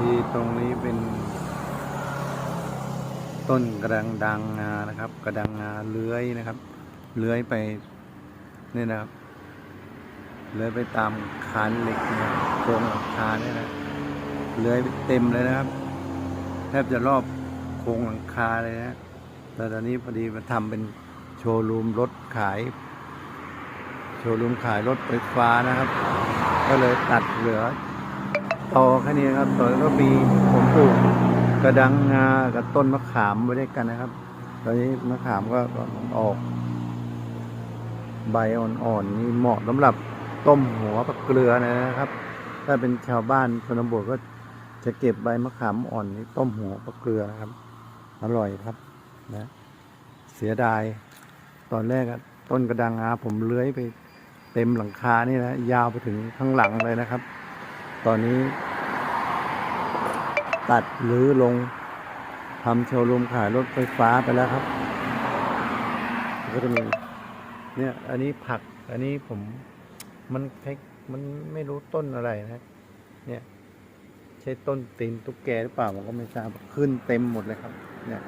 ที่ตรงนี้เป็น ต้นกระดังดังงานะครับ กระดังงาเลื้อยนะครับ เลื้อยไปนี่นะครับ เลื้อยไปตามคานเหล็กนะโครงหลังคาเนี่ยนะเลื้อยไปเต็มเลยนะครับ แทบจะรอบโครงหลังคาเลยนะแต่ตอนนี้พอดีมาทำเป็นโชว์รูมรถขาย โชว์รูมขายรถไฟฟ้านะครับ ก็เลยตัดเหลือ ต่อแค่นี้ครับต่อก็มีผมปลูกกระดังงากับต้นมะขามไว้ด้วยกันนะครับ ตอนนี้มะขามก็ออก ใบอ่อนๆนี่เหมาะสำหรับต้มหัวปลาเกลือนะครับ ถ้าเป็นชาวบ้านชนบทก็จะเก็บใบมะขามอ่อนนี่ต้มหัวปลาเกลือนะครับ อร่อยครับนะ เสียดาย ตอนแรกอะต้นกระดังงาผมเลื้อยไปเต็มหลังคานี่นะยาวไปถึงข้างหลังเลยนะครับ ตอนนี้ ตัดหรือลงทำโชว์รูมขายรถไฟฟ้าไปแล้วครับ ก็จะมีเนี่ยอันนี้ผัก อันนี้ผมมันคล้มันไม่รู้ต้นอะไรนะ เนี่ย ใช่ต้นตีนตุ๊กแกหรือเปล่าผมก็ไม่ทราบขึ้นเต็มหมดเลยครับ เนี่ย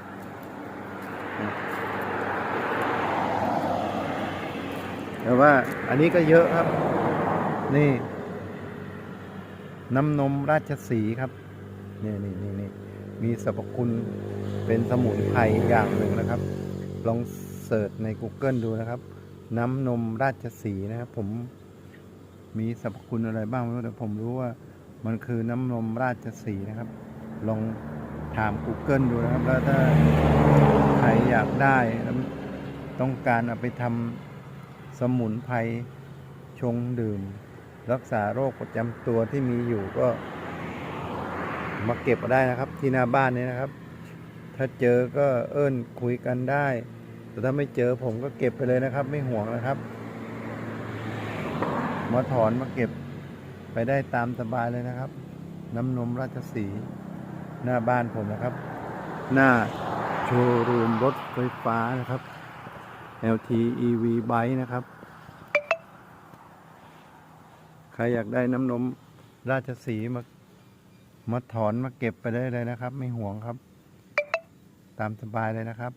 แต่ว่าอันนี้ก็เยอะครับ นี่ น้ำนมราชสีครับ นี่นี่นี่นี่มีสรรพคุณเป็นสมุนไพรอย่างหนึ่งนะครับ ลองเสิร์ชใน Google ดูนะครับ น้ำนมราชสีนะครับ ผมมีสรรพคุณอะไรบ้างไม่รู้แต่ผมรู้ว่ามันคือน้ำนมราชสีนะครับ ลองถาม Google ดูนะครับ แล้วถ้าใครอยากได้แล้วต้องการเอาไปทำสมุนไพรชงดื่ม รักษาโรคประจำตัวที่มีอยู่ก็ มาเก็บได้นะครับ ที่หน้าบ้านนี้นะครับ ถ้าเจอก็เอิ้นคุยกันได้ แต่ถ้าไม่เจอผมก็เก็บไปเลยนะครับ ไม่ห่วงนะครับ มาถอนมาเก็บไปได้ตามสบายเลยนะครับ น้ำนมราชสีหน้าบ้านผมนะครับ หน้าโชว์รูมรถไฟฟ้านะครับ LT EV Bike นะครับ ใครอยากได้น้ำนมราชสีมา มาถอนมาเก็บไปได้เลยนะครับ ไม่ห่วงครับ ตามสบายเลยนะครับ